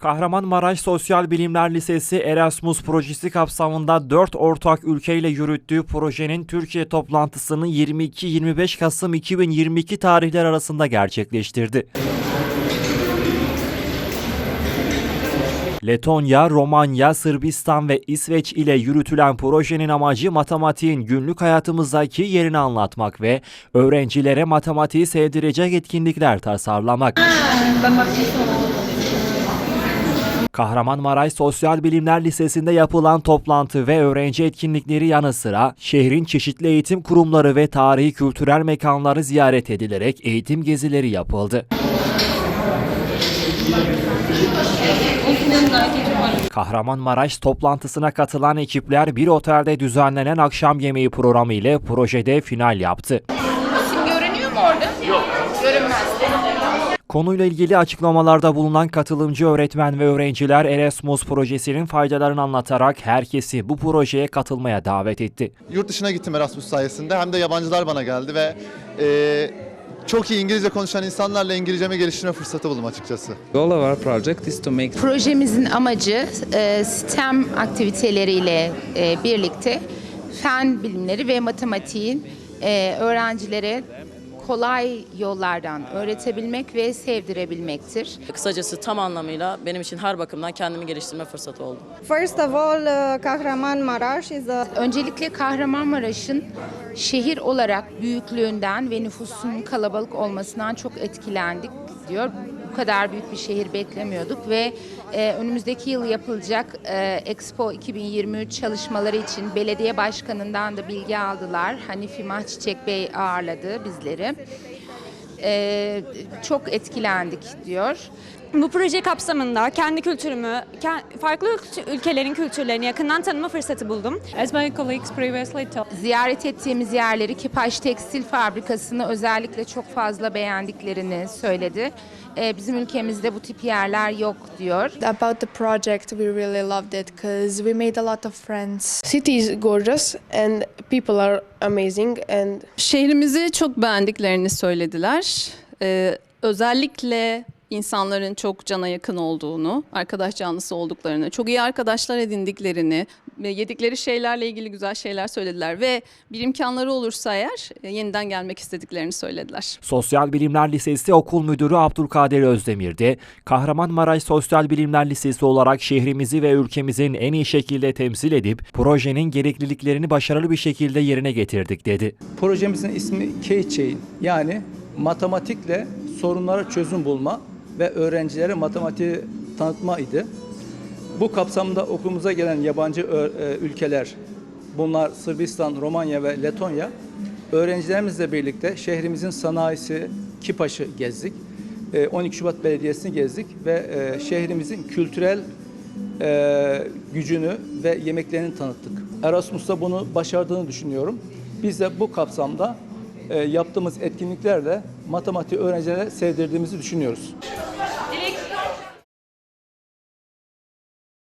Kahramanmaraş Sosyal Bilimler Lisesi Erasmus projesi kapsamında 4 ortak ülkeyle yürüttüğü projenin Türkiye toplantısını 22-25 Kasım 2022 tarihler arasında gerçekleştirdi. Letonya, Romanya, Sırbistan ve İsveç ile yürütülen projenin amacı matematiğin günlük hayatımızdaki yerini anlatmak ve öğrencilere matematiği sevdirecek etkinlikler tasarlamak. Kahramanmaraş Sosyal Bilimler Lisesi'nde yapılan toplantı ve öğrenci etkinlikleri yanı sıra şehrin çeşitli eğitim kurumları ve tarihi kültürel mekanları ziyaret edilerek eğitim gezileri yapıldı. Kahramanmaraş toplantısına katılan ekipler bir otelde düzenlenen akşam yemeği programı ile projede final yaptı. Konuyla ilgili açıklamalarda bulunan katılımcı öğretmen ve öğrenciler Erasmus projesinin faydalarını anlatarak herkesi bu projeye katılmaya davet etti. Yurt dışına gittim Erasmus sayesinde. Hem de yabancılar bana geldi ve e, çok iyi İngilizce konuşan insanlarla İngilizcemi geliştirme fırsatı buldum açıkçası. goal of our project is to make Projemizin amacı e, STEM aktiviteleriyle e, birlikte fen bilimleri ve matematiğin e, öğrencilere kolay yollardan öğretebilmek ve sevdirebilmektir. Kısacası tam anlamıyla benim için her bakımdan kendimi geliştirme fırsatı oldu. First of all, uh, Kahramanmaraş is a Öncelikle Kahramanmaraş'ın şehir olarak büyüklüğünden ve nüfusun kalabalık olmasından çok etkilendik diyor. Bu kadar büyük bir şehir beklemiyorduk ve e, önümüzdeki yıl yapılacak e, Expo 2023 çalışmaları için belediye başkanından da bilgi aldılar. Hanifi Mahçiçek Bey ağırladı bizleri. E, çok etkilendik diyor. Bu proje kapsamında kendi kültürümü, farklı ül- ülkelerin kültürlerini yakından tanıma fırsatı buldum. As my colleagues previously told, ziyaret ettiğimiz yerleri Kipaş Tekstil Fabrikası'nı özellikle çok fazla beğendiklerini söyledi. Ee, bizim ülkemizde bu tip yerler yok diyor. about the project we really loved it because we made a lot of friends City is gorgeous and people are amazing and Şehrimizi çok beğendiklerini söylediler. Ee, özellikle insanların çok cana yakın olduğunu, arkadaş canlısı olduklarını, çok iyi arkadaşlar edindiklerini, ve yedikleri şeylerle ilgili güzel şeyler söylediler ve bir imkanları olursa eğer e, yeniden gelmek istediklerini söylediler. Sosyal Bilimler Lisesi Okul Müdürü Abdülkadir Özdemir de Kahramanmaraş Sosyal Bilimler Lisesi olarak şehrimizi ve ülkemizin en iyi şekilde temsil edip projenin gerekliliklerini başarılı bir şekilde yerine getirdik dedi. Projemizin ismi K-Chain yani matematikle sorunlara çözüm bulma ve öğrencilere matematiği tanıtma idi. Bu kapsamda okulumuza gelen yabancı e, ülkeler, bunlar Sırbistan, Romanya ve Letonya, öğrencilerimizle birlikte şehrimizin sanayisi Kipaş'ı gezdik. E, 12 Şubat Belediyesi'ni gezdik ve e, şehrimizin kültürel e, gücünü ve yemeklerini tanıttık. Erasmus'ta bunu başardığını düşünüyorum. Biz de bu kapsamda e, yaptığımız etkinliklerle matematiği öğrencilere sevdirdiğimizi düşünüyoruz.